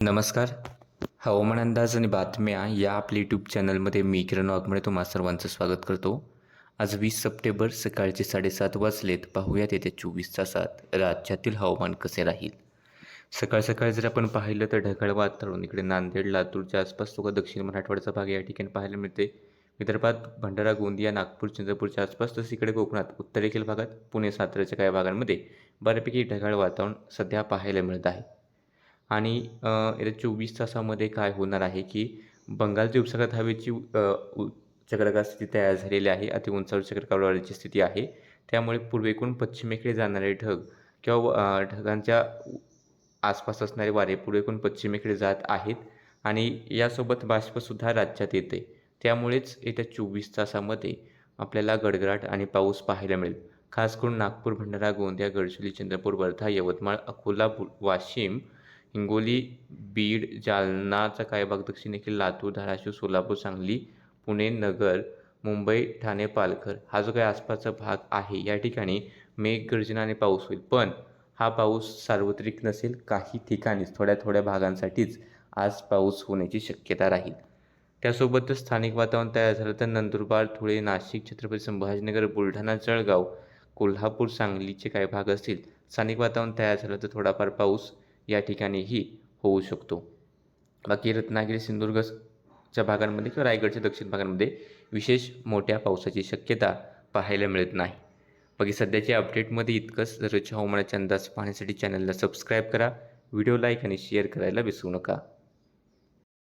नमस्कार. हवामान अंदाज आणि बातम्या या आपल्या यूट्यूब चॅनलमध्ये मी किरण वाघमळे तुम्हा सर्वांचं स्वागत करतो. आज वीस सप्टेंबर सकाळचे साडेसात वाजलेत. पाहूयात येत्या चोवीस तासात राज्यातील हवामान कसे राहील. सकाळ सकाळी जर आपण पाहिलं तर ढगाळ वातावरण इकडे नांदेड लातूरच्या आसपास तो दक्षिण मराठवाड्याचा भाग या ठिकाणी पाहायला मिळते विदर्भात भंडारा गोंदिया नागपूर चंद्रपूरच्या आसपास तसं इकडे कोकणात उत्तरेकडील भागात पुणे साताऱ्याच्या काही भागांमध्ये बऱ्यापैकी ढगाळ वातावरण सध्या पाहायला मिळत आहे. आणि येत्या चोवीस तासामध्ये काय होणार आहे की बंगालच्या उपसागरात हवेची अ, स्थिती तयार झालेली आहे. अति उंचावर चक्राकारवाढीची स्थिती आहे. त्यामुळे पूर्वेकडून पश्चिमेकडे जाणारे ढग किंवा ढगांच्या आसपास असणारे वारे पूर्वेकडून पश्चिमेकडे जात आहेत आणि यासोबत बाष्पसुद्धा राज्यात येते. त्यामुळेच येत्या चोवीस तासामध्ये आपल्याला गडगडाट आणि पाऊस पाहायला मिळेल. खास करून नागपूर भंडारा गोंदिया गडचिरोली चंद्रपूर वर्धा यवतमाळ अकोला वाशिम हिंगोली बीड जालनाचा काही भाग दक्षिणेकडील लातूर धाराशिव सोलापूर सांगली पुणे नगर मुंबई ठाणे पालघर हा जो काही आसपासचा भाग आहे या ठिकाणी मेघगर्जनाने पाऊस होईल. पण हा पाऊस सार्वत्रिक नसेल काही ठिकाणीच थोड्या थोड्या भागांसाठीच आज पाऊस होण्याची शक्यता राहील. त्यासोबतच स्थानिक वातावरण तयार झालं तर नंदुरबार धुळे नाशिक छत्रपती संभाजीनगर बुलढाणा जळगाव कोल्हापूर सांगलीचे काही भाग असतील. स्थानिक वातावरण तयार झालं तर थोडाफार पाऊस या ठिकाणीही होऊ शकतो. बाकी रत्नागिरी सिंधुदुर्गच्या भागांमध्ये किंवा रायगडच्या दक्षिण भागांमध्ये विशेष मोठ्या पावसाची शक्यता पाहायला मिळत नाही. बाकी सध्याच्या अपडेटमध्ये इतकंच. दररोजच्या हवामानाचे अंदाज पाहण्यासाठी चॅनलला सबस्क्राईब करा. व्हिडिओ लाईक आणि शेअर करायला विसरू नका.